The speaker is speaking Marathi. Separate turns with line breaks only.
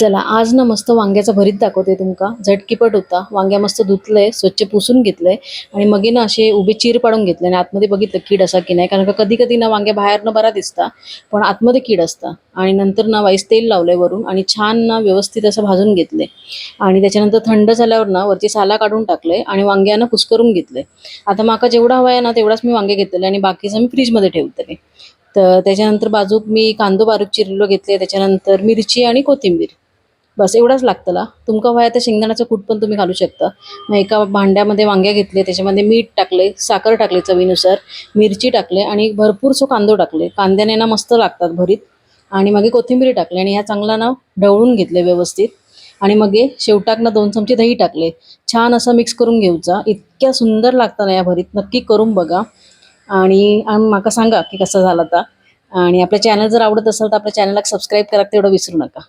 चला आज ना मस्त वांग्याचा भरीत दाखवते तुमका. झटकीपट होता. वांग्या मस्त धुतलंय स्वच्छ पुसून घेतलंय. आणि मग ना असे उभे चीर पाडून घेतले आणि आतमध्ये बघितलं कीड असा की नाही. कारण का कधी कधी ना वांग्या बाहेरनं बरा दिसता पण आतमध्ये कीड असता. आणि नंतर ना वाईस तेल लावलंय वरून आणि छान ना व्यवस्थित असं भाजून घेतले आणि त्याच्यानंतर थंड झाल्यावर ना वरची साला काढून टाकले आणि वांग्यानं कुस्करून घेतले आता माका जेवढा हवा आहे ना तेवढाच मी वांगे घेतलेले आणि बाकीचं मी फ्रीजमध्ये ठेवतले. तर त्याच्यानंतर बाजूक मी कांदो बारीक चिरलेलो घेतले त्याच्यानंतर मिरची आणि कोथिंबीर. बस एवढाच लागतला तुमका व्हाय ते तर शेंगदाण्याचं कूट पण तुम्ही घालू शकता. मग एका भांड्यामध्ये वांग्या घेतले त्याच्यामध्ये मीठ टाकले साखर टाकले चवीनुसार मिरची टाकले आणि भरपूरसो कांदो टाकले. कांद्याने ना मस्त लागतात भरीत. आणि मग कोथिंबीर टाकले आणि ह्या चांगला ना ढवळून घेतले व्यवस्थित. आणि मग शेवटाक ना दोन चमचे दही टाकले. छान असं मिक्स करून घेऊचा. इतक्या सुंदर लागतं ना या भरीत. नक्की करून बघा. आणि माका सांगा की कसं झालं आता आणि आपल्या चॅनल जर आवडत असेल तर आपल्या चॅनलला सबस्क्राईब करा तेवढं विसरू नका.